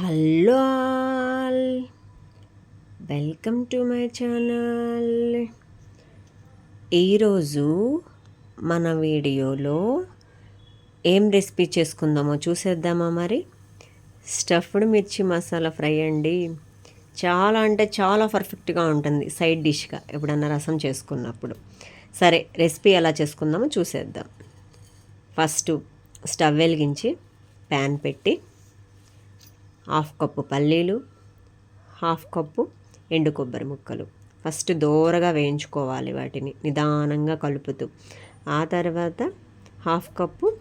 Hello all. Welcome to my channel. ఈరోజు మన వీడియోలో ఏం రెసిపీ చేసుకుందామో చూసేద్దామా మరి? స్టఫ్డ్ మిర్చి మసాలా ఫ్రై అండి. చాలా అంటే చాలా పర్ఫెక్ట్గా ఉంటుంది సైడ్ డిష్గా ఎప్పుడన్నా రసం చేసుకున్నప్పుడు. సరే రెసిపీ ఎలా చేసుకుందామో చూసేద్దాం. ఫస్ట్ స్టవ్ వెలిగించి ప్యాన్ పెట్టి హాఫ్ కప్పు పల్లీలు హాఫ్ కప్పు ఎండు కొబ్బరి ముక్కలు. ఫస్ట్ దూరగా వేయించుకోవాలి వాటిని నిదానంగా కలుపుతూ. ఆ తర్వాత హాఫ్ కప్పు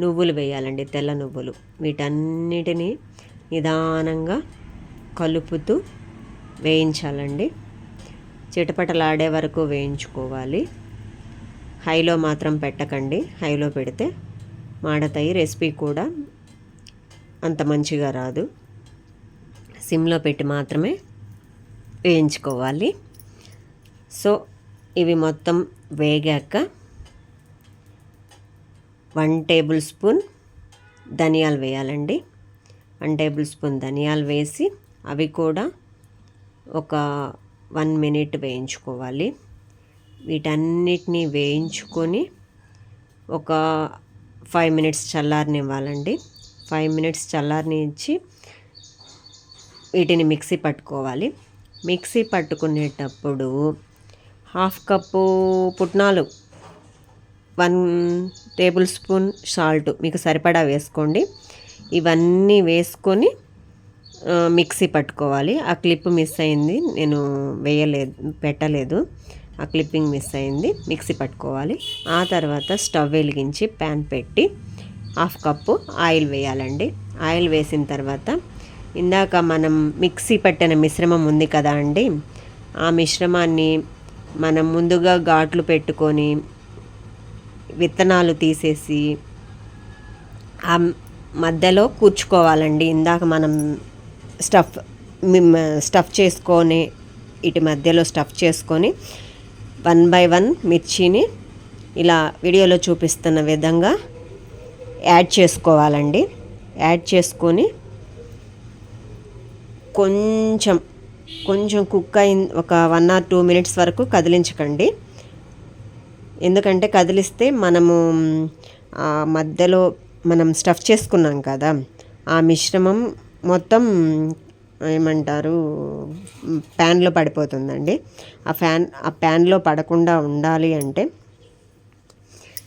నువ్వులు వేయాలండి తెల్ల నువ్వులు. వీటన్నిటిని నిదానంగా కలుపుతూ వేయించాలండి. చిటపటలాడే వరకు వేయించుకోవాలి. హైలో మాత్రం పెట్టకండి హైలో పెడితే మాడతాయి రెసిపీ కూడా అంత మంచిగా రాదు. సిమ్లో పెట్టి మాత్రమే వేయించుకోవాలి. సో ఇవి మొత్తం వేగాక వన్ టేబుల్ స్పూన్ ధనియాలు వేయాలండి. వన్ టేబుల్ స్పూన్ ధనియాలు వేసి అవి కూడా ఒక వన్ మినిట్ వేయించుకోవాలి. వీటన్నిటినీ వేయించుకొని ఒక ఫైవ్ మినిట్స్ చల్లారనివ్వాలండి. ఫైవ్ మినిట్స్ చల్లారనిచ్చి వీటిని మిక్సీ పట్టుకోవాలి. మిక్సీ పట్టుకునేటప్పుడు హాఫ్ కప్పు పుట్నాలు వన్ టేబుల్ స్పూన్ సాల్ట్ మీకు సరిపడా వేసుకోండి. ఇవన్నీ వేసుకొని మిక్సీ పట్టుకోవాలి. ఆ క్లిప్ మిస్ అయింది. నేను వేయలేదు పెట్టలేదు. ఆ క్లిప్పింగ్ మిస్ అయింది. మిక్సీ పట్టుకోవాలి. ఆ తర్వాత స్టవ్ వెలిగించి ప్యాన్ పెట్టి హాఫ్ కప్పు ఆయిల్ వేయాలండి. ఆయిల్ వేసిన తర్వాత ఇందాక మనం మిక్సీ పట్టిన మిశ్రమం ఉంది కదా అండి ఆ మిశ్రమాన్ని మనం ముందుగా ఘాట్లు పెట్టుకొని విత్తనాలు తీసేసి ఆ మధ్యలో కూర్చుకోవాలండి. ఇందాక మనం స్టఫ్ స్టఫ్ చేసుకొని ఇటు మధ్యలో స్టఫ్ చేసుకొని వన్ బై వన్ మిర్చిని ఇలా వీడియోలో చూపిస్తున్న విధంగా యాడ్ చేసుకోవాలండి. యాడ్ చేసుకొని కొంచెం కొంచెం కుక్ అయిన ఒక వన్ ఆర్ టూ మినిట్స్ వరకు కదిలించకండి. ఎందుకంటే కదిలిస్తే మనము మధ్యలో మనం స్టఫ్ చేసుకున్నాం కదా ఆ మిశ్రమం మొత్తం ఏమంటారు ప్యాన్లో పడిపోతుందండి. ఆ ఫ్యాన్ ఆ ప్యాన్లో పడకుండా ఉండాలి అంటే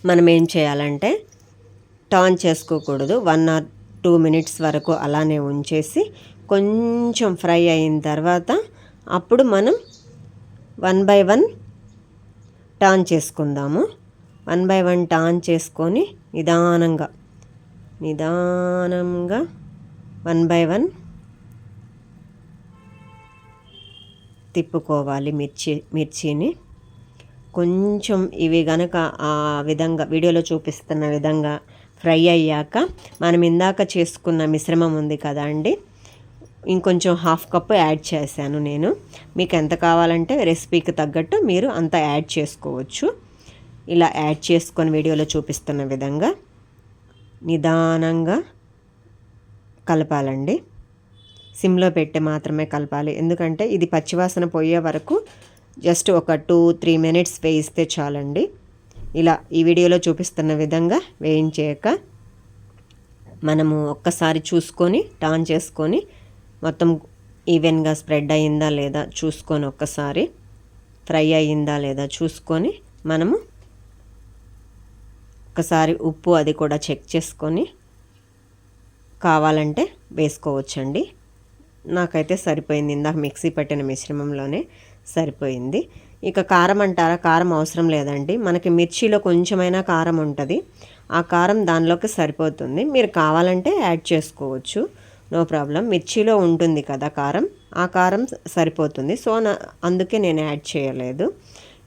మనం ఏం చేయాలంటే టర్న్ చేసుకోకూడదు. వన్ ఆర్ టూ మినిట్స్ వరకు అలానే ఉంచేసి కొంచెం ఫ్రై అయిన తర్వాత అప్పుడు మనం వన్ బై వన్ టర్న్ చేసుకుందాము. వన్ బై వన్ టర్న్ చేసుకొని నిదానంగా నిదానంగా వన్ బై వన్ తిప్పుకోవాలి మిర్చి మిర్చిని. కొంచెం ఇవి గనక ఆ విధంగా వీడియోలో చూపిస్తున్న విధంగా ఫ్రై అయ్యాక మనం ఇందాక చేసుకున్న మిశ్రమం ఉంది కదా అండి? ఇంకొంచెం హాఫ్ కప్ యాడ్ చేశాను నేను. మీకు ఎంత కావాలంటే రెసిపీకి తగ్గట్టు మీరు అంత యాడ్ చేసుకోవచ్చు. ఇలా యాడ్ చేసుకొని వీడియోలో చూపిస్తున్న విధంగా నిదానంగా కలపాలండి. సిమ్లో పెట్టి మాత్రమే కలపాలి. ఎందుకంటే ఇది పచ్చివాసన పోయే వరకు జస్ట్ ఒక టూ త్రీ మినిట్స్ వేయిస్తే చాలండి. ఇలా ఈ వీడియోలో చూపిస్తున్న విధంగా వేయించాక మనము ఒక్కసారి చూసుకొని టర్న్ చేసుకొని మొత్తం ఈవెన్గా స్ప్రెడ్ అయ్యిందా లేదా చూసుకొని ఒక్కసారి ఫ్రై అయ్యిందా లేదా చూసుకొని మనము ఒకసారి ఉప్పు అది కూడా చెక్ చేసుకొని కావాలంటే వేసుకోవచ్చండి. నాకైతే సరిపోయింది. ఇందాక మిక్సీ పట్టిన మిశ్రమంలోనే సరిపోయింది. ఇక కారం అంటారా? కారం అవసరం లేదండి. మనకి మిర్చిలో కొంచెమైనా కారం ఉంటుంది. ఆ కారం దానిలోకి సరిపోతుంది. మీరు కావాలంటే యాడ్ చేసుకోవచ్చు. No problem. మిర్చిలో ఉంటుంది కదా కారం. ఆ కారం సరిపోతుంది. సో నా అందుకే నేను యాడ్ చేయలేదు.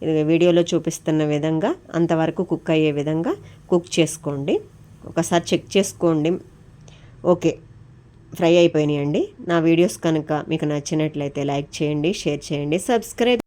ఇది వీడియోలో చూపిస్తున్న విధంగా అంతవరకు కుక్ అయ్యే విధంగా కుక్ చేసుకోండి. ఒకసారి చెక్ చేసుకోండి. ఓకే. ఫ్రై అయిపోయినాయండి. నా వీడియోస్ కనుక మీకు నచ్చినట్లయితే లైక్ చేయండి షేర్ చేయండి సబ్స్క్రైబ్